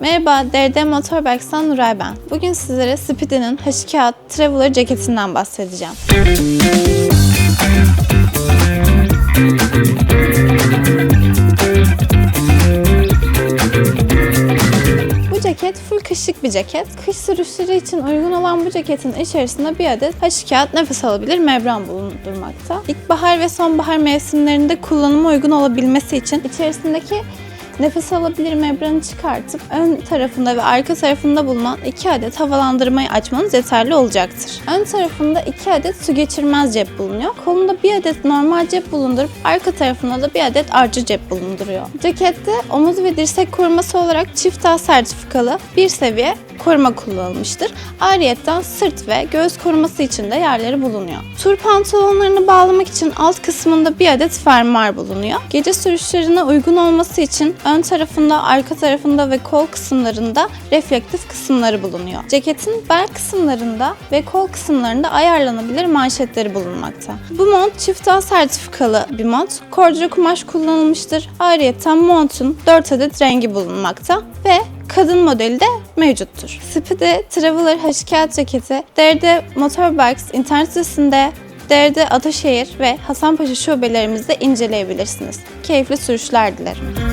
Merhaba, DRD Motorbikes'tan Nuray ben. Bugün sizlere Speedy'nin H2 Traveler ceketinden bahsedeceğim. Bu ceket full kışlık bir ceket. Kış sürüşleri için uygun olan bu ceketin içerisinde bir adet H kağıt nefes alabilir membran bulundurmakta. İlkbahar ve sonbahar mevsimlerinde kullanıma uygun olabilmesi için içerisindeki nefes alabilir membranı çıkartıp ön tarafında ve arka tarafında bulunan iki adet havalandırmayı açmanız yeterli olacaktır. Ön tarafında iki adet su geçirmez cep bulunuyor. Kolunda bir adet normal cep bulundurup arka tarafında da bir adet arca cep bulunduruyor. Cekette omuz ve dirsek koruması olarak çift ağ sertifikalı bir seviye koruma kullanılmıştır. Ayrıyeten sırt ve göğüs koruması için de yerleri bulunuyor. Tur pantolonlarını bağlamak için alt kısmında bir adet fermuar bulunuyor. Gece sürüşlerine uygun olması için ön tarafında, arka tarafında ve kol kısımlarında reflektif kısımları bulunuyor. Ceketin bel kısımlarında ve kol kısımlarında ayarlanabilir manşetleri bulunmakta. Bu mont çift ağ sertifikalı bir mont. Kordura kumaş kullanılmıştır. Ayrıyeten montun 4 adet rengi bulunmakta ve kadın modeli de mevcuttur. Speedy Traveler H2 ceketi DRD Motorbikes internet sitesinde DRD Ataşehir ve Hasanpaşa şubelerimizde inceleyebilirsiniz. Keyifli sürüşler dilerim.